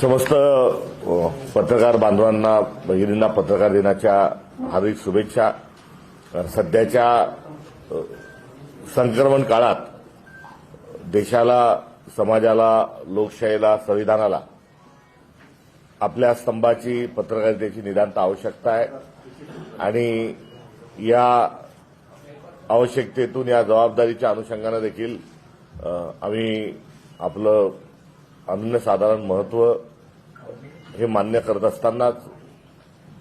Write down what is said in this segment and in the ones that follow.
समस्त पत्रकार बांधवांना भगिनींना पत्रकार दिनाच्या हार्दिक शुभेच्छा. सध्याच्या संक्रमण काळात देशाला समाजाला लोकशाहीला संविधानाला आपल्या स्तंभाची पत्रकारितेची निदांत आवश्यकता आहे. आणि या आवश्यकतेतून या जबाबदारीच्या अनुषंगानं देखील आम्ही आपलं अनन्यसाधारण महत्त्व हे मान्य करत असतानाच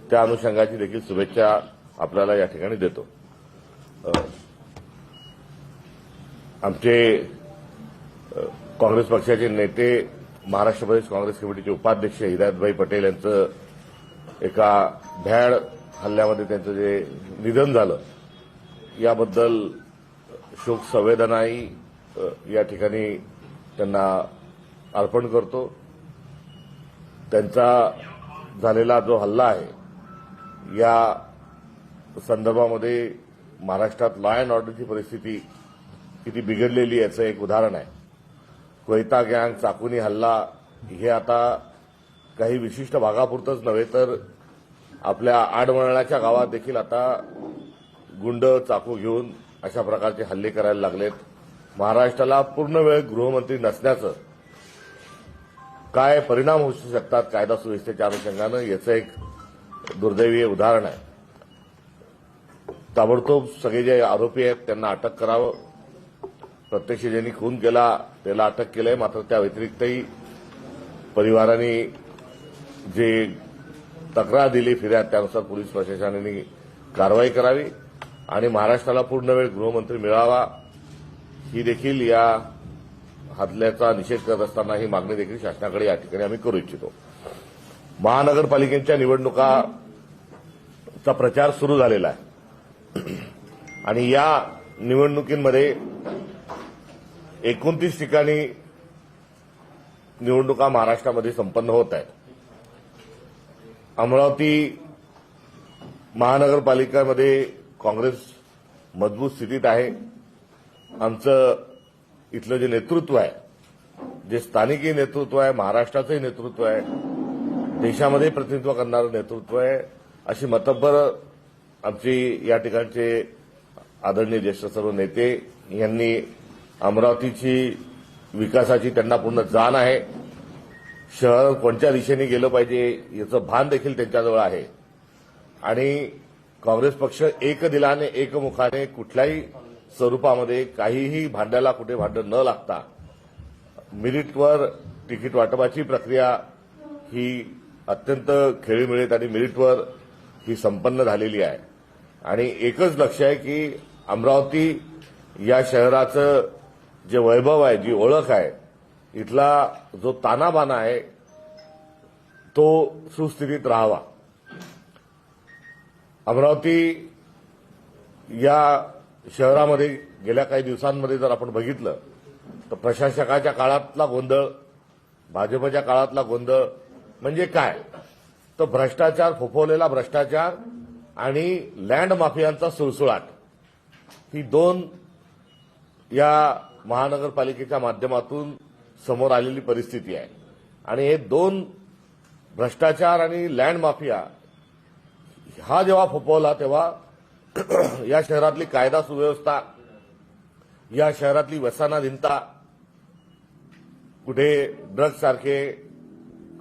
त्या अनुषंगाची देखील शुभेच्छा आपल्याला या ठिकाणी देतो. आमचे काँग्रेस पक्षाचे नेते महाराष्ट्र प्रदेश काँग्रेस कमिटीचे उपाध्यक्ष हिदायतभाई पटेल यांचं एका भ्याड हल्ल्यामध्ये त्यांचं जे निधन झालं याबद्दल शोक संवेदनाही या ठिकाणी त्यांना अर्पण करतो. त्यांचा झालेला जो हल्ला आहे या संदर्भामध्ये महाराष्ट्रात लॉ अँड ऑर्डरची परिस्थिती किती बिघडलेली याचं एक उदाहरण आहे. कोयता गँग चाकुनी हल्ला हे आता काही विशिष्ट भागापुरतंच नव्हे तर आपल्या आडवळणाच्या गावात देखील आता गुंड चाकू घेऊन अशा प्रकारचे हल्ले करायला लागलेत. महाराष्ट्राला पूर्ण वेळ गृहमंत्री नसण्याचं काय परिणाम होऊ शकतात कायदा सुव्यवस्थेच्या अनुषंगानं याचं एक दुर्दैवी उदाहरण आहे. ताबडतोब सगळे जे आरोपी आहेत त्यांना अटक करावं. प्रत्यक्ष ज्यांनी खून केला त्याला अटक केलंय. मात्र त्या व्यतिरिक्तही परिवाराने जे तक्रार दिली फिर्याद त्यानुसार पोलीस प्रशासनाने कारवाई करावी आणि महाराष्ट्राला पूर्ण वेळ गृहमंत्री मिळावा. ही देखील या हल्ल्याचा निषेध करत असताना ही मागणी देखील शासनाकडे या ठिकाणी आम्ही करू इच्छितो. महानगरपालिकेच्या निवडणुकाचा प्रचार सुरू झालेला आहे. आणि या निवडणुकीमध्ये एकोणतीस ठिकाणी निवडणुका महाराष्ट्रामध्ये संपन्न होत आहेत. अमरावती महानगरपालिकेमध्ये काँग्रेस मजबूत स्थितीत आहे. आमचं इथलं जे नेतृत्व आहे जे स्थानिकही नेतृत्व आहे महाराष्ट्राचंही नेतृत्व आहे देशामध्ये प्रतिनिधित्व करणारं नेतृत्व आहे अशी मतब्बर आमची या ठिकाणचे आदरणीय ज्येष्ठ सर्व नेते यांनी अमरावतीची विकासाची त्यांना पूर्ण जाण आहे. शहर कोणत्या दिशेने गेलं पाहिजे याचं भान देखील त्यांच्याजवळ आहे. आणि काँग्रेस पक्ष एक दिलाने एकमुखाने कुठल्याही स्वरूपामध्ये काहीही भांड्याला कुठे भांडण न लागता मिरिटवर तिकीट वाटपाची प्रक्रिया ही अत्यंत खेळीमिळीत आणि मिरिटवर ही संपन्न झालेली आहे. आणि एकच लक्ष आहे की अमरावती या शहराचं जे वैभव आहे जी ओळख आहे इथला जो तानाबाना आहे तो सुस्थितीत राहावा. अमरावती या शहरामध्ये गेल्या काही दिवसांमध्ये जर आपण बघितलं तर प्रशासकाच्या काळातला गोंधळ भाजपच्या काळातला गोंधळ म्हणजे काय? तर भ्रष्टाचार फोफवलेला भ्रष्टाचार आणि लँड माफियांचा सुळसुळाट. ही दोन या महानगरपालिकेच्या माध्यमातून समोर आलेली परिस्थिती आहे. आणि हे दोन भ्रष्टाचार आणि लँड माफिया हा जेव्हा फोपवला तेव्हा या शहरातली कायदा सुव्यवस्था या शहरातली व्यसनाधीनता कुठे ड्रग्ज सारखे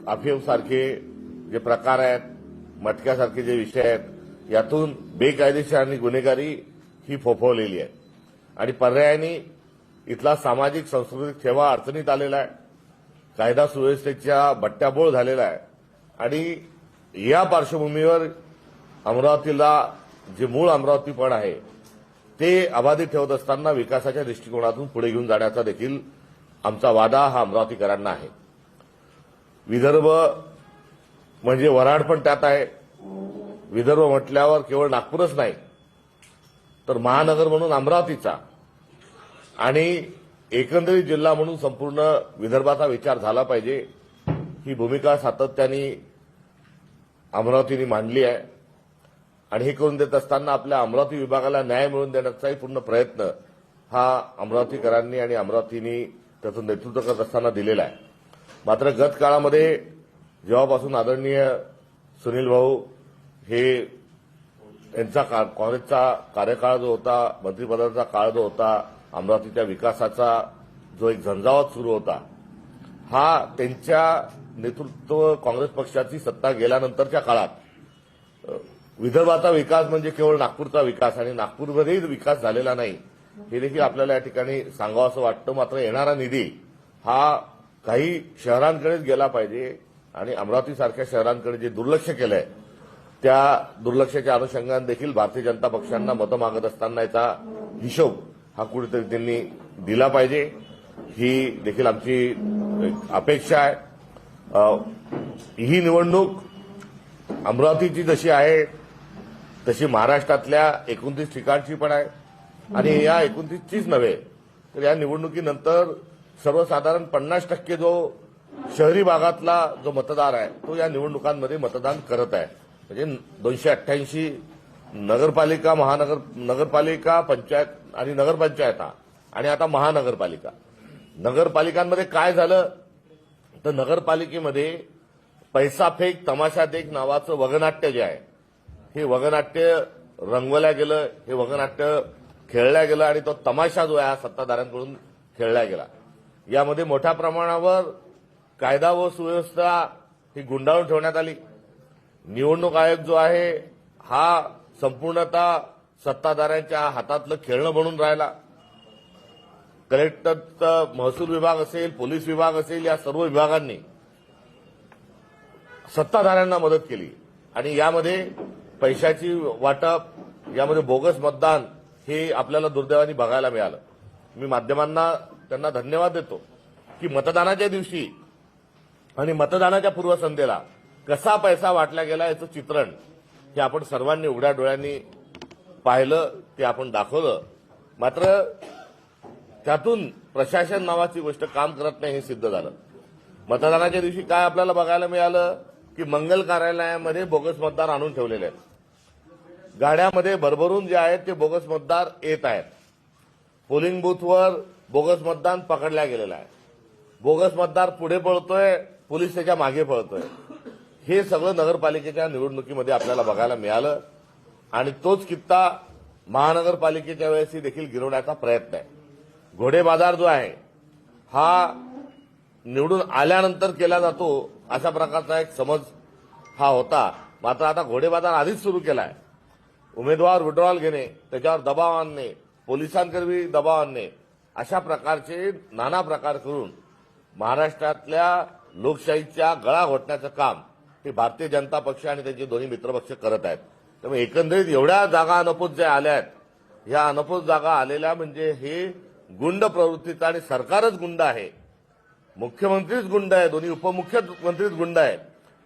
अफेम सारखे जे प्रकार आहेत मटक्यासारखे जे विषय आहेत यातून बेकायदेशीर आणि गुन्हेगारी ही फोफवलेली आहे. आणि पर्यायाने इथला सामाजिक सांस्कृतिक ठेवा अडचणीत आलेला आहे. कायदा सुव्यवस्थेच्या बट्ट्याबोळ झालेला आहे. आणि या पार्श्वभूमीवर अमरावतीला जे मूळ अमरावतीपण आहे ते अबाधित ठेवत असताना विकासाच्या दृष्टिकोनातून पुढे घेऊन जाण्याचा देखील आमचा वादा हा अमरावतीकरांना आहे. विदर्भ म्हणजे वराड पण त्यात आहे. विदर्भ म्हटल्यावर केवळ नागपूरच नाही तर महानगर म्हणून अमरावतीचा आणि एकंदरीत जिल्हा म्हणून संपूर्ण विदर्भाचा विचार झाला पाहिजे ही भूमिका सातत्याने अमरावतीने मांडली आहे. आणि हे करून देत असताना आपल्या अमरावती विभागाला न्याय मिळवून देण्याचाही पूर्ण प्रयत्न हा अमरावतीकरांनी आणि अमरावतीनी त्याचं नेतृत्व करत असताना दिलेला आहे. मात्र गत काळामध्ये जेव्हापासून आदरणीय सुनील भाऊ हे यांचा काँग्रेसचा कार्यकाळ जो होता मंत्रिपदाचा काळ जो होता अमरावतीच्या विकासाचा जो एक झंझावात सुरू होता हा त्यांच्या नेतृत्व काँग्रेस पक्षाची सत्ता गेल्यानंतरच्या काळात विदर्भाचा विकास म्हणजे केवळ नागपूरचा विकास आणि नागपूरमध्येही विकास झालेला नाही. हे देखील आपल्याला या ठिकाणी सांगावं असं वाटतं. मात्र येणारा निधी हा काही शहरांकडेच गेला पाहिजे आणि अमरावतीसारख्या शहरांकडे जे दुर्लक्ष केलंय त्या दुर्लक्षाच्या अनुषंगाने देखील भारतीय जनता पक्षांना मतं मागत असताना याचा हिशोब हा कुठेतरी त्यांनी दिला पाहिजे. ही देखील आमची अपेक्षा आहे. ही निवडणूक अमरावतीची जशी आहे तशी महाराष्ट्रातल्या एकोणतीस ठिकाणची पण आहे. आणि या एकोणतीसचीच नव्हे तर या निवडणुकीनंतर सर्वसाधारण पन्नास टक्के जो शहरी भागातला जो मतदार आहे तो या निवडणुकांमध्ये मतदान करत आहे. म्हणजे दोनशे अठ्ठ्याऐंशी नगरपालिका महानगर नगरपालिका पंचायत आणि नगरपंचायता आणि आता महानगरपालिका. नगरपालिकांमध्ये काय झालं? तर नगरपालिकेमध्ये पैसा फेक तमाशा देख नावाचं वगनाट्य जे आहे हे वगनाट्य रंगवल्या गेलं हे वगनाट्य खेळल्या गेलं आणि तो तमाशा जो आहे हा सत्ताधाऱ्यांकडून खेळला गेला. यामध्ये मोठ्या प्रमाणावर कायदा व सुव्यवस्था ही गुंडाळून ठेवण्यात आली. निवडणूक आयोग जो आहे हा संपूर्णतः सत्ताधाऱ्यांच्या हातातलं खेळणं म्हणून राहिला. कलेक्टर महसूल विभाग असेल पोलीस विभाग असेल या सर्व विभागांनी सत्ताधाऱ्यांना मदत केली. आणि यामध्ये पैशाची वाटप यामध्ये बोगस मतदान हे आपल्याला दुर्दैवाने बघायला मिळालं. मी माध्यमांना त्यांना धन्यवाद देतो की मतदानाच्या दिवशी आणि मतदानाच्या पूर्वसंध्येला कसा पैसा वाटला गेला याचं चित्रण हे आपण सर्वांनी उघड्या डोळ्यांनी पाहिलं ते आपण दाखवलं. मात्र त्यातून प्रशासन नावाची गोष्ट काम करत नाही हे सिद्ध झालं. मतदानाच्या दिवशी काय आपल्याला बघायला मिळालं की मंगल कार्यालयामध्ये बोगस मतदार आणून ठेवलेले आहेत. गाड्यामध्ये भरभरून जे आहेत ते बोगस मतदार येत आहेत. पोलिंग बूथवर बोगस मतदान पकडल्या गेलेलं आहे. बोगस मतदार पुढे पळतोय पोलीस त्याच्यामागे पळतोय. हे सगळं नगरपालिकेच्या निवडणुकीमध्ये आपल्याला बघायला मिळालं. आणि तोच कित्ता महानगरपालिकेच्या वेळेसही देखील गिरवण्याचा प्रयत्न आहे. घोडे बाजार जो आहे हा निवडून आल्यानंतर केला जातो अशा प्रकारचा एक समज हा होता. मात्र आता घोडे बाजार आधीच सुरू केला आहे उमेदवार विड्रॉल घेणे त्याच्यावर दबाव आणणे पोलिसांकडे दबाव आणणे अशा प्रकारचे नाना प्रकार करून महाराष्ट्रातल्या लोकशाहीच्या गळा घोटण्याचं काम हे भारतीय जनता पक्ष आणि त्यांचे दोन्ही मित्रपक्ष करत आहेत. त्यामुळे एकंदरीत एवढ्या जागा अनपोत ज्या आल्या आहेत ह्या अनपोत जागा आलेल्या म्हणजे हे गुंड प्रवृत्तीचं आणि सरकारच गुंड आहे. मुख्यमंत्रीच गुंड आहे दोन्ही उपमुख्यमंत्रीच गुंड आहेत.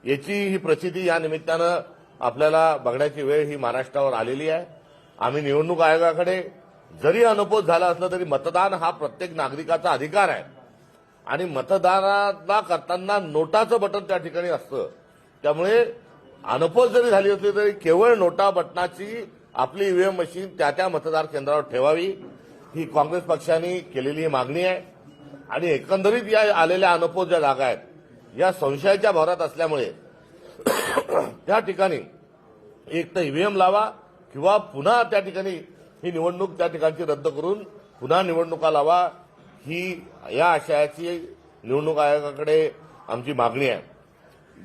याची ही प्रसिद्धी या निमित्तानं आपल्याला बघण्याची वेळ ही महाराष्ट्रावर आलेली आहे. आम्ही निवडणूक आयोगाकडे जरी अनुपोत झाला असलं तरी मतदान हा प्रत्येक नागरिकाचा अधिकार आहे. आणि मतदानाला करताना नोटाचं बटन त्या ठिकाणी असतं. त्यामुळे अनुपोत जरी झाली असली तरी केवळ नोटा बटनाची आपली ईव्हीएम मशीन त्या त्या मतदार केंद्रावर ठेवावी ही काँग्रेस पक्षाने केलेली ही मागणी आहे. आणि एकंदरीत या आलेल्या अनुपोत ज्या जागा आहेत या संशयाच्या भरात असल्यामुळे त्या ठिकाणी एक तर ईव्हीएम लावा किंवा पुन्हा त्या ठिकाणी ही निवडणूक त्या ठिकाणची रद्द करून पुन्हा निवडणुका लावा. ही या आशयाची निवडणूक आयोगाकडे आमची मागणी आहे.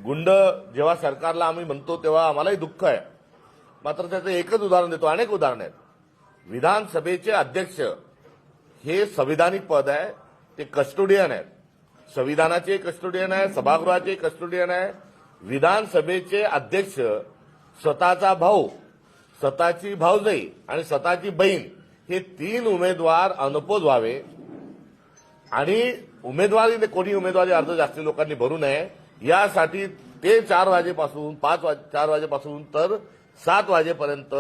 गुंड जेव्हा सरकारला आम्ही म्हणतो तेव्हा आम्हालाही दुःख आहे. मात्र त्याचं एकच उदाहरण देतो अनेक उदाहरण आहेत. विधानसभेचे अध्यक्ष हे संविधानिक पद आहे ते कस्टोडियन आहेत. संविधानाचे कस्टोडियन आहे सभागृहाचे कस्टोडियन आहे विधानसभेचे अध्यक्ष स्वतःचा भाऊ स्वतःची भाऊजाई आणि स्वतःची बहीण हे तीन उमेदवार अनुपोज व्हावे आणि उमेदवारी कोणी उमेदवारी अर्ज जास्ती लोकांनी भरू नये यासाठी ते चार वाजेपासून पाच वाजे चार वाजेपासून तर सात वाजेपर्यंत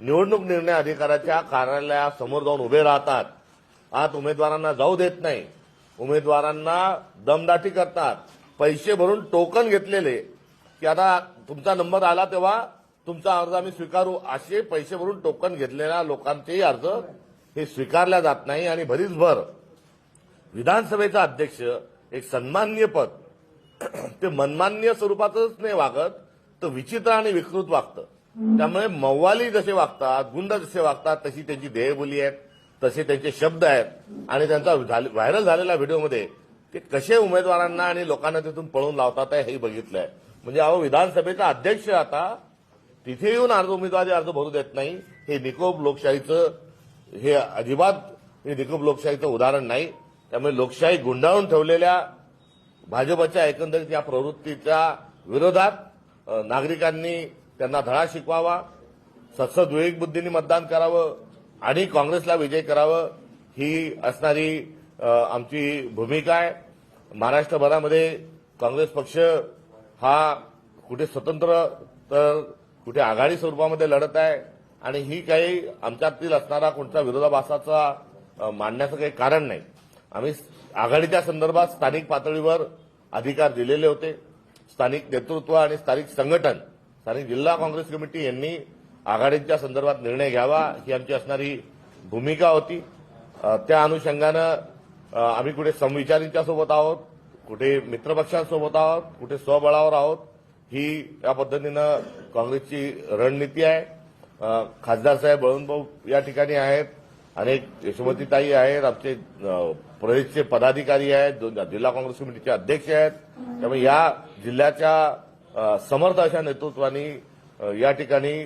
निवडणूक निर्णय अधिकाऱ्याच्या कार्यालयासमोर जाऊन उभे राहतात. आत उमेदवारांना जाऊ देत नाही. उमेदवारांना दमदाटी करतात. पैसे भरून टोकन घेतलेले की आता तुमचा नंबर आला तेव्हा तुमचा अर्ज आम्ही स्वीकारू. असे पैसे भरून टोकन घेतलेल्या लोकांचेही अर्ज हे स्वीकारल्या जात नाही आणि भरीसभर विधानसभेचा अध्यक्ष एक सन्मान्य पद ते मनमान्य स्वरूपातच नाही वागत तर विचित्र आणि विकृत वागतं. त्यामुळे मव्वाली जसे वागतात गुंड जसे वागतात तशी त्यांची देहबोली आहेत तसे त्यांचे शब्द आहेत. आणि त्यांचा व्हायरल झालेल्या व्हिडिओमध्ये ते कसे उमेदवारांना आणि लोकांना तिथून पळून लावतात आहे हे बघितलंय. म्हणजे अहो विधानसभेचा अध्यक्ष आता तिथे येऊन अर्ज उमेदवारी अर्ज भरू देत नाही. हे निकोप लोकशाहीचं हे अजिबात हे निकोप लोकशाहीचं उदाहरण नाही. त्यामुळे लोकशाही गुंडाळून ठेवलेल्या भाजपच्या एकंदरीत या प्रवृत्तीच्या विरोधात नागरिकांनी त्यांना धडा शिकवावा सत्सद विवेक बुद्धीने मतदान करावं आणि काँग्रेसला विजय करावं ही असणारी आमची भूमिका आहे. महाराष्ट्रभरामध्ये काँग्रेस पक्ष हा कुठे स्वतंत्र तर कुठे आघाडी स्वरूपामध्ये लढत आहे. आणि ही काही आमच्यातील असणारा कोणत्या विरोधाभासाचा मांडण्याचं काही कारण नाही. आम्ही आघाडीच्या संदर्भात स्थानिक पातळीवर अधिकार दिलेले होते. स्थानिक नेतृत्व आणि स्थानिक संघटन स्थानिक जिल्हा काँग्रेस कमिटी यांनी आघाडीच्या संदर्भात निर्णय घ्यावा ही आमची असणारी भूमिका होती. त्या अनुषंगानं आम्ही कुठे समविचारींच्या सोबत आहोत. कुठे मित्रपक्षांसोबत आहोत कुठे स्वबळावर आहोत ही या पद्धतीनं काँग्रेसची रणनीती आहे. खासदार साहेब बळवंतभाऊ या ठिकाणी आहेत अनेक यशोमतीताई आहेत आमचे प्रदेशचे पदाधिकारी आहेत जिल्हा काँग्रेस कमिटीचे अध्यक्ष आहेत. त्यामुळे या जिल्ह्याच्या समर्थ अशा नेतृत्वाने या ठिकाणी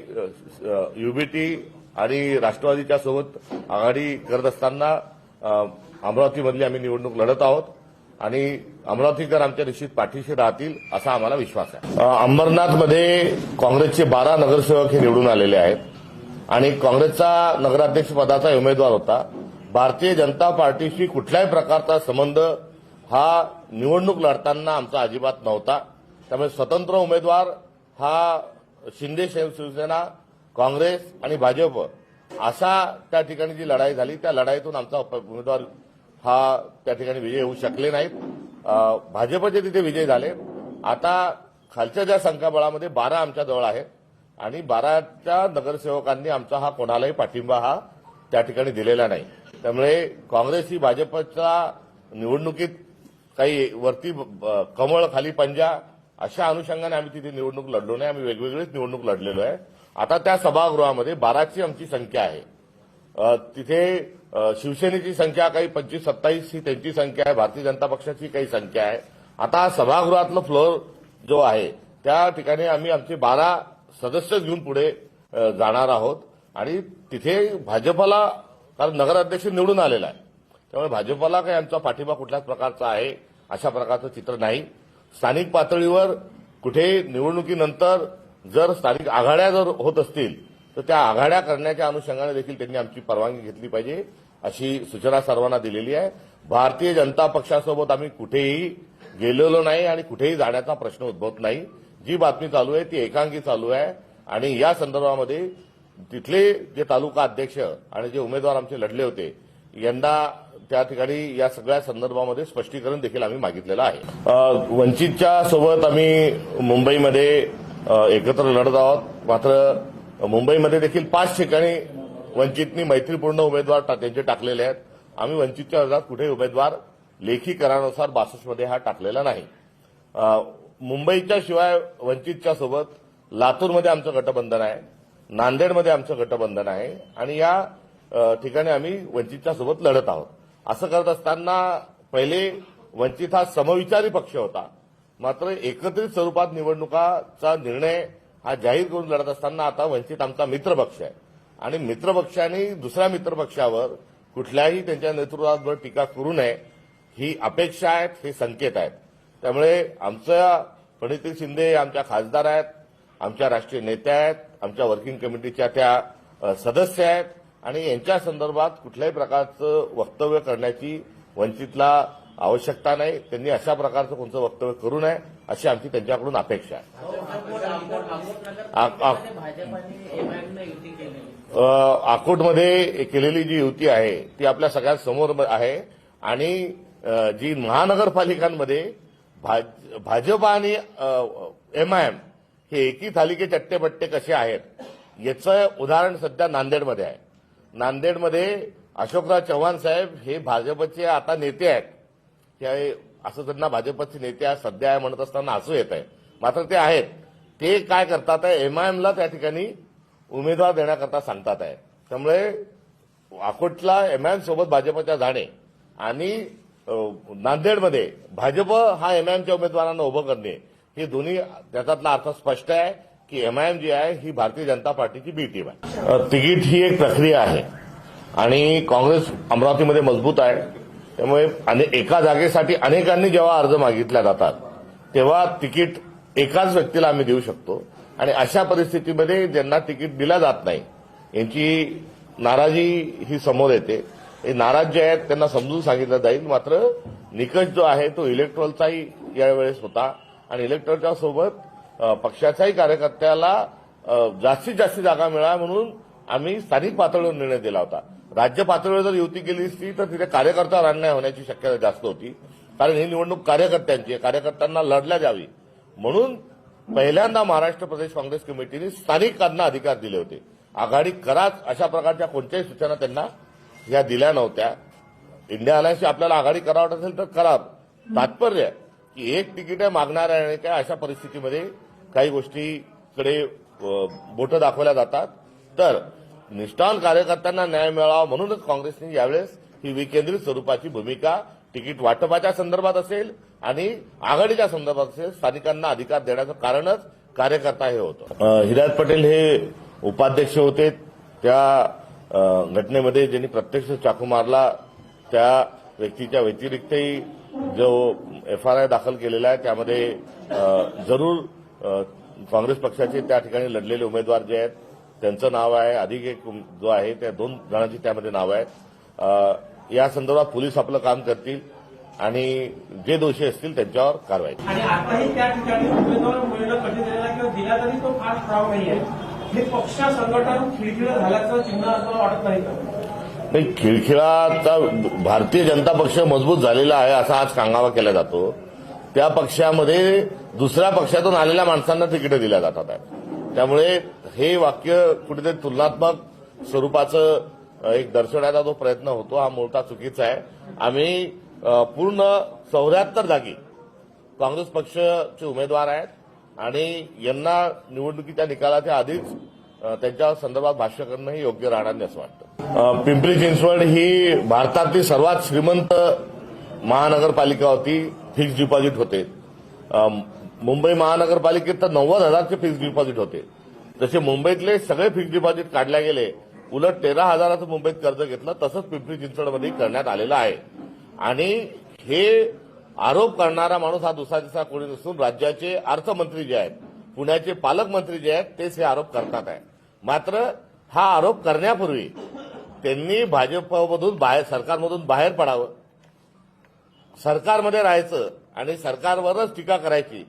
युबीटी आणि राष्ट्रवादीच्या सोबत आघाडी करत असताना अमरावतीमधली आम्ही निवडणूक लढत आहोत. आणि अमरावतीकर आमच्या निश्चित पाठीशी राहतील असा आम्हाला विश्वास आहे. अंबरनाथमध्ये काँग्रेसचे बारा नगरसेवक हे निवडून आलेले आहेत. आणि काँग्रेसचा नगराध्यक्ष पदाचा उमेदवार होता. भारतीय जनता पार्टीशी कुठल्याही प्रकारचा संबंध हा निवडणूक लढताना आमचा अजिबात नव्हता. त्यामुळे स्वतंत्र उमेदवार हा शिंदे शिवसेना काँग्रेस आणि भाजप असा त्या ठिकाणी जी लढाई झाली त्या लढाईतून आमचा उमेदवार हा त्या ठिकाणी विजय होऊ शकले नाहीत. भाजपचे तिथे विजय झाले. आता खालच्या ज्या संख्याबळामध्ये बारा आमच्या जवळ आहेत आणि बाराच्या नगरसेवकांनी आमचा हा कोणालाही पाठिंबा हा त्या ठिकाणी दिलेला नाही. त्यामुळे काँग्रेस ही भाजपच्या निवडणुकीत काही वरती ब- कमळ खाली पंजा अशा अनुषंगाने आम्ही तिथे निवडणूक लढलो नाही. आम्ही वेगवेगळीच निवडणूक लढलेलो आहे. आता त्या सभागृहामध्ये बाराची आमची संख्या आहे. तिथे शिवसेनेची संख्या काही पंचवीस सत्तावीस ही त्यांची संख्या आहे. भारतीय जनता पक्षाची काही संख्या आहे. आता सभागृहातलं फ्लोअर जो आहे त्या ठिकाणी आम्ही आमचे बारा सदस्य घेऊन पुढे जाणार आहोत. आणि तिथे भाजपला कारण नगराध्यक्ष निवडून आलेला आहे. त्यामुळे भाजपला काही आमचा पाठिंबा कुठल्याच प्रकारचा आहे अशा प्रकारचं चित्र नाही. स्थानिक पातळीवर कुठे निवडणुकीनंतर जर स्थानिक आघाड्या जर होत असतील तर त्या आघाड्या करण्याच्या अनुषंगाने देखील त्यांनी आमची परवानगी घेतली पाहिजे अशी सूचना सर्वांना दिलेली आहे. भारतीय जनता पक्षासोबत आम्ही कुठेही गेलेलो नाही आणि कुठेही जाण्याचा प्रश्न उद्भवत नाही. जी बातमी चालू आहे ती एकांगी चालू आहे. आणि या संदर्भामध्ये तिथले जे तालुका अध्यक्ष आणि जे उमेदवार आमचे लढले होते यंदा त्या ठिकाणी या सगळ्या संदर्भामध्ये स्पष्टीकरण देखील आम्ही मागितलेलं आहे. वंचितच्या सोबत आम्ही मुंबईमध्ये एकत्र लढत आहोत. मात्र मुंबईमध्ये देखील पाच ठिकाणी वंचितनी मैत्रीपूर्ण उमेदवार त्यांचे टाकलेले आहेत. आम्ही वंचितच्या अर्जात कुठेही उमेदवार लेखी करारानुसार बासष्टमध्ये हा टाकलेला नाही. मुंबईच्या शिवाय वंचितच्या सोबत लातूरमध्ये आमचं गटबंधन आहे. नांदेडमध्ये आमचं गटबंधन आहे. आणि या ठिकाणी आम्ही वंचितच्या सोबत लढत आहोत. असं करत असताना पहिले वंचित हा समविचारी पक्ष होता. मात्र एकत्रित स्वरूपात निवडणुकाचा निर्णय हा जाहीर करून लढत असताना आता वंचित आमचा मित्रपक्ष आहे. आणि मित्रपक्षाने दुसऱ्या मित्रपक्षावर कुठल्याही त्यांच्या नेतृत्वावर टीका करू नये ही अपेक्षा आहेत हे संकेत आहेत. त्यामुळे आमच्या प्रणिती शिंदे आमच्या खासदार आहेत आमच्या राष्ट्रीय नेत्या आहेत आमच्या वर्किंग कमिटीच्या त्या सदस्य आहेत. आणि यांच्या संदर्भात कुठल्याही प्रकारचं वक्तव्य करण्याची वंचितला आवश्यकता नाही. त्यांनी अशा प्रकारचं कोणतं वक्तव्य करू नये. अशी आमची त्यांच्याकडून अपेक्षा आहे. अकोटमध्ये केलेली. जी युती आहे ती आपल्या सगळ्यात समोर आहे. आणि जी महानगरपालिकांमध्ये भाज- भाजप आणि एमआयएम हे एकी थालिके चट्टेबट्टे कसे आहेत याचं उदाहरण सध्या नांदेडमध्ये आहे. नांदेडमध्ये अशोकराव चव्हाण साहेब हे भाजपचे आता नेते आहेत. असं त्यांना भाजपचे नेते सध्या आहे म्हणत असताना असू येत आहे. मात्र ते आहेत. ते काय करतात आहे एमआयएमला त्या ठिकाणी उमेदवार देण्याकरता सांगतात आहे. त्यामुळे अकोटला एमआयएम सोबत भाजपच्या जाणे आणि नांदेडमध्ये भाजप हा एमआयएमच्या उमेदवारांना उभं करणे हे दोन्ही त्याच्यातला अर्थ स्पष्ट आहे की एमआयएम जी आहे ही भारतीय जनता पार्टीची बी टीम आहे. तिकीट ही एक प्रक्रिया आहे आणि काँग्रेस अमरावतीमध्ये मजबूत आहे. त्यामुळे अने- एका जागेसाठी अनेकांनी जेव्हा अर्ज मागितल्या जातात तेव्हा तिकीट एकाच व्यक्तीला आम्ही देऊ शकतो. आणि अशा परिस्थितीमध्ये ज्यांना तिकीट दिलं जात नाही यांची नाराजी ही समोर येते. हे नाराज जे आहेत त्यांना समजून सांगितलं जाईल. मात्र निकष जो आहे तो इलेक्ट्रॉलचाही यावेळेस होता. आणि इलेक्ट्रॉलच्या सोबत पक्षाच्याही कार्यकर्त्याला जास्तीत जास्त जागा मिळावा म्हणून आम्ही स्थानिक पातळीवर निर्णय दिला होता. राज्य पातळीवर जर युती केली असती तर तिथे कार्यकर्त्यावर अन्याय होण्याची शक्यता जास्त होती. कारण ही निवडणूक कार्यकर्त्यांची आहे. कार्यकर्त्यांना लढल्या जावी म्हणून पहिल्यांदा महाराष्ट्र प्रदेश काँग्रेस कमिटीने स्थानिकांना अधिकार दिले होते. आघाडी कराच अशा प्रकारच्या कोणत्याही सूचना त्यांना या दिल्या नव्हत्या. इंडिया अलायन्सची आपल्याला आघाडी करावं असेल तर करा. तात्पर्य की एक तिकीट मागणार आणि काय अशा परिस्थितीमध्ये काही गोष्टीकडे बोट दाखवल्या जातात. तर निष्ठावान कार्यकर्त्यांना न्याय मिळावा म्हणूनच काँग्रेसने यावेळेस ही विकेंद्रित स्वरूपाची भूमिका तिकीट वाटपाच्या संदर्भात असेल आणि आघाडीच्या संदर्भात असेल स्थानिकांना अधिकार देण्याचं कारणच कार्यकर्ता हे होतं. हिराज हिरायत पटेल हे उपाध्यक्ष होते. त्या घटनेमध्ये ज्यांनी प्रत्यक्ष चाकू मारला त्या व्यक्तीच्या व्यतिरिक्तही जो एफ आर आय दाखल केलेला आहे त्यामध्ये जरूर काँग्रेस पक्षाचे त्या ठिकाणी लढलेले उमेदवार जे आहेत त्यांचं नाव आहे अधिक एक जो आहे त्या दोन जणांची त्यामध्ये नाव आहेत. या संदर्भात पोलीस आपलं काम करतील आणि जे दोषी असतील त्यांच्यावर कारवाई आणि आताही त्या ठिकाणी उमेदवार मिळणं कठीण झालेला किंवा दिला तरी तो फार स्ट्रॉंग नाही आहे हे पक्ष संघटन खिळखिळ झाल्याचं चिन्ह असं वाटत नाही का? नाही खिळखिळाचा भारतीय जनता पक्ष मजबूत झालेला आहे असा आज कांगावा केला जातो. त्या पक्षामध्ये दुसऱ्या पक्षातून आलेल्या माणसांना तिकीटं दिल्या जातात आहे. त्यामुळे हे वाक्य कुठेतरी तुलनात्मक स्वरूपाचं एक दर्शवण्याचा जो प्रयत्न होतो हा मूळता चुकीचा आहे. आम्ही पूर्ण चौऱ्याहत्तर जागी काँग्रेस पक्षाचे उमेदवार आहेत आणि यांना निवडणुकीच्या निकालाच्या आधीच त्यांच्या संदर्भात भाष्य करणं हे योग्य राहणार नाही असं वाटतं. पिंपरी चिंचवड ही भारतातली सर्वात श्रीमंत महानगरपालिका होती. फिक्स डिपॉझिट होते. मुंबई महानगरपालिकेत तर नव्वद हजारचे फिक्स्ड डिपॉझिट होते. जसे मुंबईतले सगळे फिक्स्ड डिपॉझिट काढल्या गेले उलट तेरा हजाराचं मुंबईत कर्ज घेतलं तसंच पिंपरी चिंचवडमध्ये करण्यात आलेलं आहे. आणि हे आरोप करणारा माणूस हा दुसरा दिवसा कोणी नसून राज्याचे अर्थमंत्री जे आहेत पुण्याचे पालकमंत्री जे आहेत तेच हे आरोप करतात आहे. मात्र हा आरोप करण्यापूर्वी त्यांनी भाजपमधून बाहेर सरकारमधून बाहेर पडावं. सरकारमध्ये राहायचं आणि सरकारवरच टीका करायची.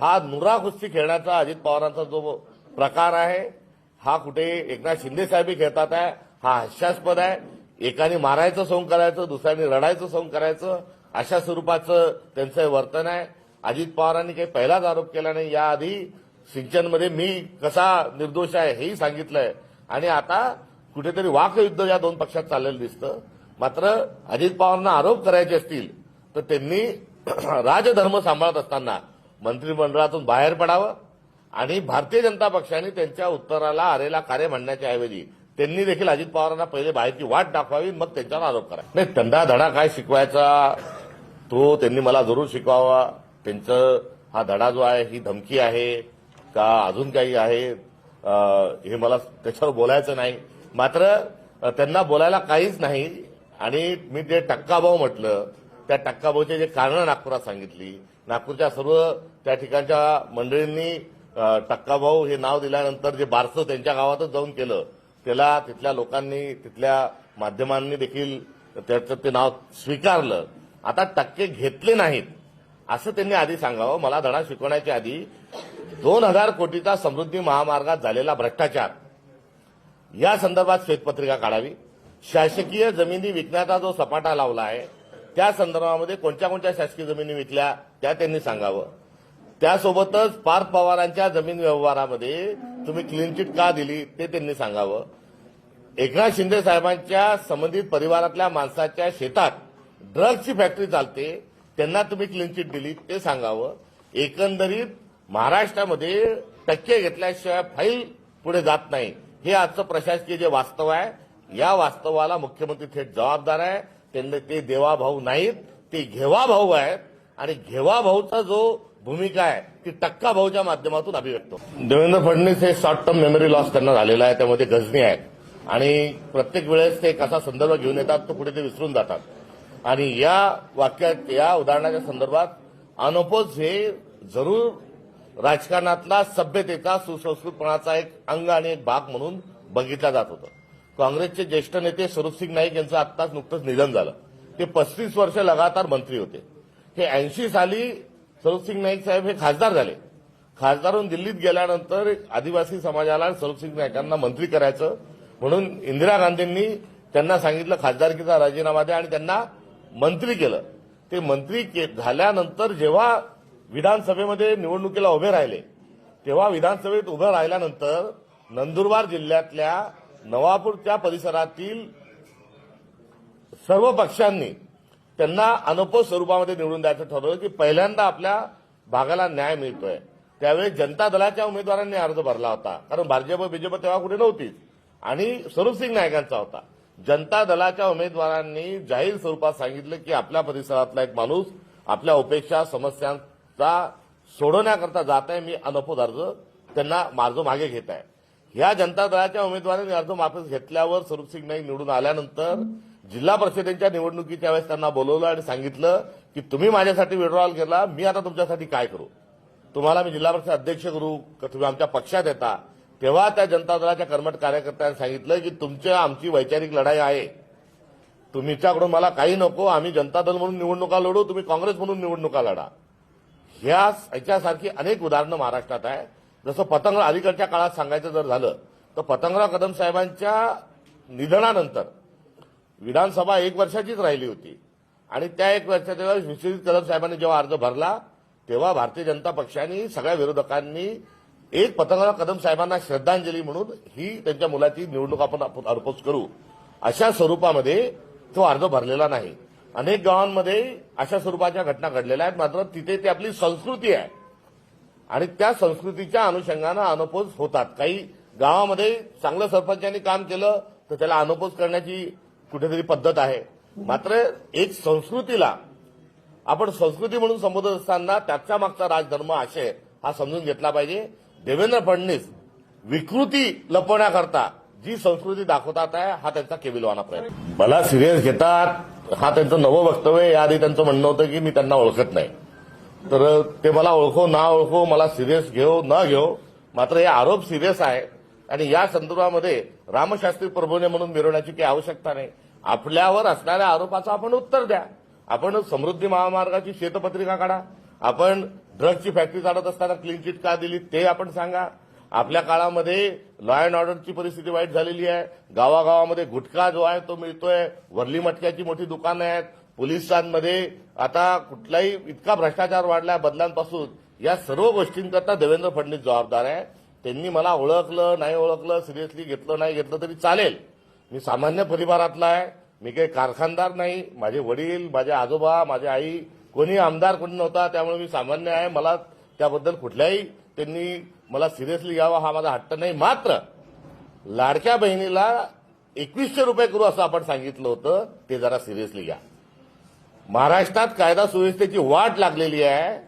हा नुरा कुस्ती खेळण्याचा अजित पवारांचा जो प्रकार आहे हा कुठे एकनाथ शिंदे साहेबही खेळतात आहे हा हास्यास्पद आहे. एकाने मारायचं सोंग करायचं दुसऱ्याने रडायचं सोंग करायचं अशा स्वरूपाचं त्यांचं हे वर्तन आहे. अजित पवारांनी काही पहिलाच आरोप केला नाही. याआधी सिंचनमध्ये मी कसा निर्दोष आहे हेही सांगितलंय. आणि आता कुठेतरी वाकयुद्ध या दोन पक्षात चाललेलं दिसतं. मात्र अजित पवारांना आरोप करायचे असतील तर त्यांनी राजधर्म सांभाळत असताना मंत्रिमंडळातून बाहेर पडावं आणि भारतीय जनता पक्षाने त्यांच्या उत्तराला आरेला कार्य म्हणण्याच्या ऐवजी त्यांनी देखील अजित पवारांना पहिले बाहेरची वाट दाखवावी मग त्यांच्यावर आरोप करा. नाही त्यांना धडा काय शिकवायचा? तो त्यांनी मला जरूर शिकवावा. त्यांचं हा धडा जो आहे ही धमकी आहे का अजून काही आहे? हे मला त्याच्यावर बोलायचं नाही. मात्र त्यांना बोलायला काहीच नाही आणि मी जे टक्काभाऊ म्हटलं त्या टक्काभाऊचे जे कारणं नागपुरात सांगितली नागपूरच्या सर्व त्या ठिकाणच्या मंडळींनी टक्काभाऊ हे नाव दिल्यानंतर जे बारसं त्यांच्या गावातच जाऊन केलं त्याला तिथल्या लोकांनी तिथल्या माध्यमांनी देखील त्याचं ते नाव स्वीकारलं. आता टक्के घेतले नाहीत असं त्यांनी आधी सांगावं. मला धडा शिकवण्याच्या आधी दोन हजार कोटीचा समृद्धी महामार्गात झालेला भ्रष्टाचार या संदर्भात श्वेतपत्रिका काढावी. शासकीय जमिनी विकण्याचा जो सपाटा लावला आहे त्या संदर्भामध्ये कोणत्या कोणत्या शासकीय जमिनी विकल्या? त्या त्यांनी सांगावं. त्यासोबतच पार्थ पवारांच्या जमीन व्यवहारामध्ये तुम्ही क्लीन चिट का दिली ते त्यांनी सांगावं. एकनाथ शिंदे साहेबांच्या संबंधित परिवारातल्या माणसाच्या शेतात ड्रग्सची फॅक्टरी चालते त्यांना तुम्ही क्लीन चिट दिली ते सांगावं. एकंदरीत महाराष्ट्रामध्ये टक्के घेतल्याशिवाय फाईल पुढे जात नाही. हे आजचं प्रशासकीय जे वास्तव आहे या वास्तवाला मुख्यमंत्री थेट जबाबदार आहे. त्यांना ते देवा भाऊ नाहीत ते घेवा भाऊ आहेत. आणि घेवा भाऊचा जो भूमिका आहे ती टक्का भाऊच्या माध्यमातून अभिव्यक्त देवेंद्र फडणवीस हे शॉर्ट टर्म मेमरी लॉस त्यांना झालेला आहे त्यामध्ये गजनी आहेत. आणि प्रत्येक वेळेस ते कसा संदर्भ घेऊन येतात तो पुढे ते विसरून जातात. आणि या वाक्यात या उदाहरणाच्या संदर्भात अनोपोज हे जरूर राजकारणातला सभ्यतेचा सुसंस्कृतपणाचा एक अंग आणि एक भाग म्हणून बघितला जात होता. काँग्रेसचे ज्येष्ठ नेते स्वरूपसिंग नाईक यांचं आत्ताच नुकतंच निधन झालं. ते पस्तीस वर्ष लगातार मंत्री होते. ते ऐंशी साली सरोजसिंग नाईक साहेब हे खासदार झाले. खासदारहून दिल्लीत गेल्यानंतर आदिवासी समाजाला सरोजसिंग नाईकांना मंत्री करायचं. म्हणून इंदिरा गांधींनी त्यांना सांगितलं खासदारकीचा राजीनामा द्या आणि त्यांना मंत्री केलं. ते मंत्री के- झाल्यानंतर जेव्हा विधानसभेमध्ये निवडणुकीला उभे राहिले तेव्हा विधानसभेत उभं राहिल्यानंतर नंदुरबार जिल्ह्यातल्या नवापूरच्या परिसरातील सर्व पक्षांनी त्यांना अनोपो स्वरूपामध्ये निवडून द्यायचं ठरवलं की पहिल्यांदा आपल्या भागाला न्याय मिळतोय. त्यावेळी जनता दलाच्या उमेदवारांनी अर्ज भरला होता. कारण भाजप बीजेप तेव्हा कुठे नव्हतीच. आणि स्वरूपसिंग नायकांचा होता. जनता दलाच्या उमेदवारांनी जाहीर स्वरूपात सांगितलं की आपल्या परिसरातला एक माणूस आपल्या उपेक्षा समस्यांचा सोडवण्याकरता जात आहे मी अनोपो अर्ज त्यांना अर्ज मागे घेत आहे. या जनता दलाच्या उमेदवारांनी अर्ज वापस घेतल्यावर स्वरूपसिंग नाईक निवडून आल्यानंतर जिल्हा परिषदेच्या निवडणुकीच्या वेळेस त्यांना बोलवलं आणि सांगितलं की तुम्ही माझ्यासाठी विड्रॉल केला मी आता तुमच्यासाठी काय करू? तुम्हाला मी जिल्हा परिषद अध्यक्ष करू का तुम्ही आमच्या पक्षात येता? तेव्हा त्या जनता दलाच्या कर्मट कार्यकर्त्यांनी सांगितलं की तुमच्या आमची वैचारिक लढाई आहे. तुमच्याकडून मला काही नको आम्ही जनता दल म्हणून निवडणुका लढू तुम्ही काँग्रेस म्हणून निवडणुका लढा. ह्या ह्याच्यासारखी अनेक उदाहरणं महाराष्ट्रात आहे. जसं पतंग अलीकडच्या काळात सांगायचं जर झालं तर पतंगराव कदम साहेबांच्या निधनानंतर विधानसभा एक वर्षाचीच राहिली होती. आणि त्या एक वर्षाच्या वेळेस विश्वजित कदम साहेबांनी जेव्हा अर्ज भरला तेव्हा भारतीय जनता पक्षाने सगळ्या विरोधकांनी एक पतंगराव कदम साहेबांना श्रद्धांजली म्हणून ही त्यांच्या मुलाची निवडणूक आपण आपण करू. अशा स्वरूपामध्ये तो अर्ज भरलेला नाही. अनेक गावांमध्ये अशा स्वरूपाच्या घटना घडलेल्या आहेत मात्र तिथे ती आपली संस्कृती आहे. आणि त्या संस्कृतीच्या अनुषंगानं अनुपोज होतात. काही गावामध्ये चांगलं सरपंचांनी काम केलं तर त्याला अनुपोज करण्याची कुठेतरी पद्धत आहे. मात्र एक संस्कृतीला आपण संस्कृती म्हणून संबोधत असताना त्याच्या मागचा राजधर्म आशय हा समजून घेतला पाहिजे. देवेंद्र फडणवीस विकृती लपवण्याकरता जी संस्कृती दाखवतात आहे हा त्यांचा केविलवाना प्रयत्न. मला सिरियस घेतात. हा त्यांचं नवं वक्तव्य याआधी त्यांचं म्हणणं होतं की मी त्यांना ओळखत नाही. तर ते मला ओळखो ना ओळखो मला सिरियस घेऊ न घेऊ मात्र हे आरोप सिरियस आहे. आणि या संदर्भामध्ये रामशास्त्री प्रभूने म्हणून मिरवण्याची काही आवश्यकता नाही. आपल्यावर असणाऱ्या आरोपाचं आपण उत्तर द्या. आपण समृद्धी महामार्गाची श्वेतपत्रिका काढा. आपण ड्रग्जची फॅक्टरी चालत असताना क्लीन चिट का दिली ते आपण सांगा. आपल्या काळामध्ये लॉ अँड ऑर्डरची परिस्थिती वाईट झालेली आहे. गावागावामध्ये गुटखा जो आहे तो मिळतोय. वरली मटक्याची मोठी दुकानं आहेत. पोलिसांमध्ये आता कुठलाही इतका भ्रष्टाचार वाढलाय बदलांपासून. या सर्व गोष्टींकरता देवेंद्र फडणवीस जबाबदार आहे. त्यांनी मला ओळखलं नाही ओळखलं सिरियसली घेतलं नाही घेतलं तरी चालेल. मी सामान्य परिवारातला आहे. मी काही कारखानदार नाही. माझे वडील माझे आजोबा माझी आई कोणी आमदार कोणी नव्हता त्यामुळे मी सामान्य आहे. मला त्याबद्दल कुठल्याही त्यांनी मला सिरियसली घ्यावा हा माझा हट्ट नाही. मात्र लाडक्या बहिणीला एकवीसशे रुपये करू असं आपण सांगितलं होतं ते जरा सिरियसली घ्या. महाराष्ट्रात कायदा सुव्यवस्थेची वाट लागलेली आहे.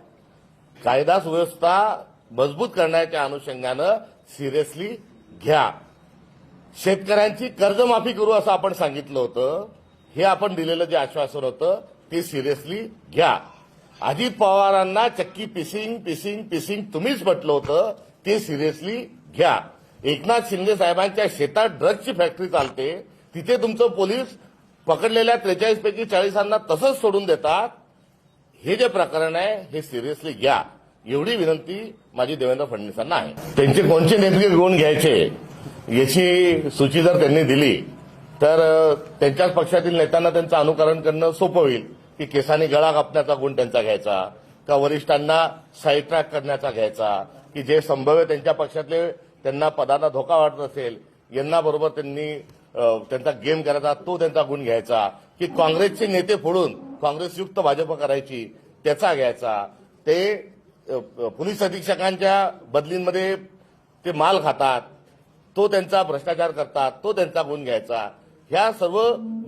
कायदा सुव्यवस्था मजबूत करण्याच्या अनुषंगानं सिरियसली घ्या. शेतकऱ्यांची कर्जमाफी करू असं आपण सांगितलं होतं. हे आपण दिलेलं जे आश्वासन होतं ते सिरियसली घ्या. अजित पवारांना चक्की पिसिंग पिसिंग पिसिंग तुम्हीच म्हटलं होतं ते सिरियसली घ्या. एकनाथ शिंदे साहेबांच्या शेतात ड्रग्सची फॅक्टरी चालते. तिथे तुमचं पोलीस पकडलेल्या त्रेचाळीसपैकी चाळीसांना तसंच सोडून देतात. हे जे प्रकरण आहे हे सिरियसली घ्या. एवढी विनंती माझी देवेंद्र फडणवीसांना आहे. त्यांचे कोणते नेमके गुण घ्यायचे याची सूची जर त्यांनी दिली तर त्यांच्याच पक्षातील नेत्यांना त्यांचं अनुकरण करणं सोपं होईल. की केसांनी गळा कापण्याचा गुण त्यांचा घ्यायचा का वरिष्ठांना साईड ट्रॅक करण्याचा घ्यायचा की जे संभाव्य त्यांच्या पक्षातले त्यांना पदांना धोका वाटत असेल यांना बरोबर त्यांनी त्यांचा गेम करायचा तो त्यांचा गुण घ्यायचा. की काँग्रेसचे नेते फोडून काँग्रेसयुक्त भाजप करायची त्याचा घ्यायचा. ते पोलीस अधीक्षकांच्या बदलींमध्ये ते माल खातात तो त्यांचा भ्रष्टाचार करतात तो त्यांचा गुण घ्यायचा. ह्या सर्व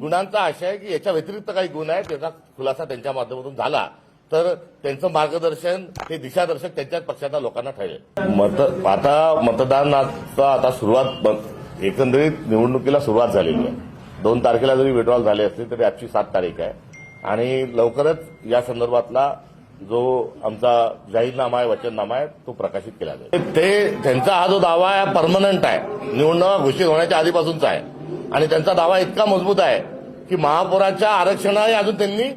गुणांचा आशय आहे की याच्या व्यतिरिक्त काही गुण आहेत त्याचा खुलासा त्यांच्या माध्यमातून झाला. तर त्यांचं मार्गदर्शन हे दिशादर्शक त्यांच्याच पक्षाच्या लोकांना ठरेल. मत आता मतदानाचा आता सुरुवात एकंदरीत निवडणुकीला सुरुवात झालेली आहे. दोन तारखेला जरी विड्रॉल झाले असले तरी आजची सात तारीख आहे. आणि लवकरच या संदर्भातला जो आमचा जाहीरनामा आहे वचननामा आहे तो प्रकाशित केला जाईल. ते त्यांचा हा जो दावा आहे परमनंट आहे. निवडणुका घोषित होण्याच्या आधीपासूनचा आहे. आणि त्यांचा दावा इतका मजबूत आहे की महापौराच्या आरक्षणाही अजून त्यांनी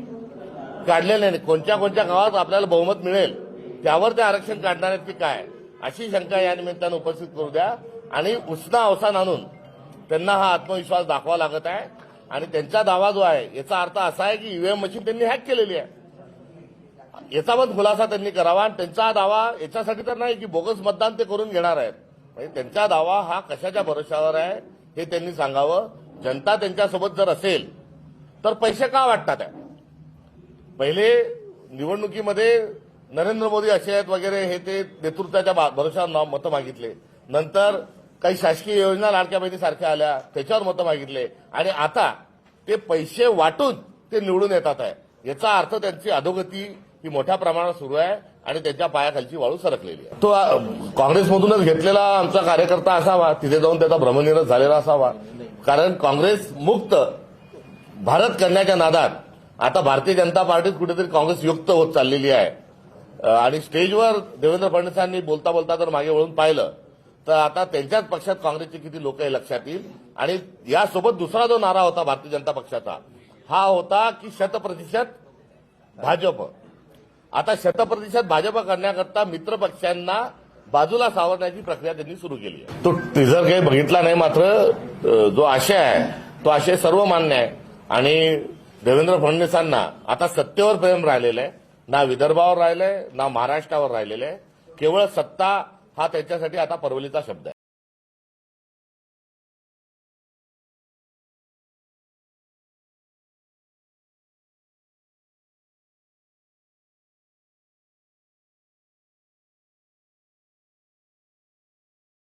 काढलेले नाही. कोणत्या कोणत्या गावात आपल्याला बहुमत मिळेल त्यावर ते आरक्षण काढणार आहेत की काय अशी शंका या निमित्तानं उपस्थित करू द्या. आणि उसना अवसान आणून त्यांना हा आत्मविश्वास दाखवा लागत आहे. आणि त्यांचा दावा जो आहे याचा अर्थ असा आहे की ईव्हीएम मशीन त्यांनी हॅक केलेली आहे. याचा पण खुलासा त्यांनी करावा आणि त्यांचा दावा याच्यासाठी तर नाही की बोगस मतदान ते करून घेणार आहेत. म्हणजे त्यांचा दावा हा कशाच्या भरोशावर आहे हे त्यांनी सांगावं. जनता त्यांच्यासोबत जर असेल तर पैसे का वाटतात? आहे पहिले निवडणुकीमध्ये नरेंद्र मोदी असे आहेत वगैरे हे ते नेतृत्वाच्या भरोशावर नाव- मतं मागितले. नंतर काही शासकीय योजना लाडक्या बहिणीसारख्या आल्या त्याच्यावर मतं मागितले. आणि आता ते पैसे वाटून ते निवडून येतात आहे. याचा अर्थ त्यांची अधोगती ही मोठ्या प्रमाणात सुरू आहे आणि त्याच्या पायाखालची वाळू सरकलेली आहे. तो काँग्रेसमधूनच घेतलेला आमचा कार्यकर्ता असावा तिथे जाऊन त्याचा भ्रमनिरस झालेला असावा. कारण काँग्रेस मुक्त भारत करण्याच्या नादात आता भारतीय जनता पार्टीत कुठेतरी काँग्रेस युक्त होत चाललेली आहे. आणि स्टेजवर देवेंद्र फडणवीसांनी बोलता बोलता जर मागे वळून पाहिलं तर आता त्यांच्याच पक्षात काँग्रेसचे किती लोक हे लक्षात येईल. आणि यासोबत दुसरा जो नारा होता भारतीय जनता पक्षाचा हा होता की शतप्रतिशत भाजप. आता शतप्रतिशत भाजप करण्याकरता मित्र पक्षांना बाजूला सावरण्याची प्रक्रिया त्यांनी सुरू केली आहे. तो टीझर काही बघितला नाही मात्र जो आशय आहे तो आशय सर्व मान्य आहे. आणि देवेंद्र फडणवीसांना आता सत्तेवर प्रेम राहिलेलं आहे ना विदर्भावर राहिलंय ना महाराष्ट्रावर राहिलेलं आहे. केवळ सत्ता हा त्यांच्यासाठी आता परवलीचा शब्द आहे.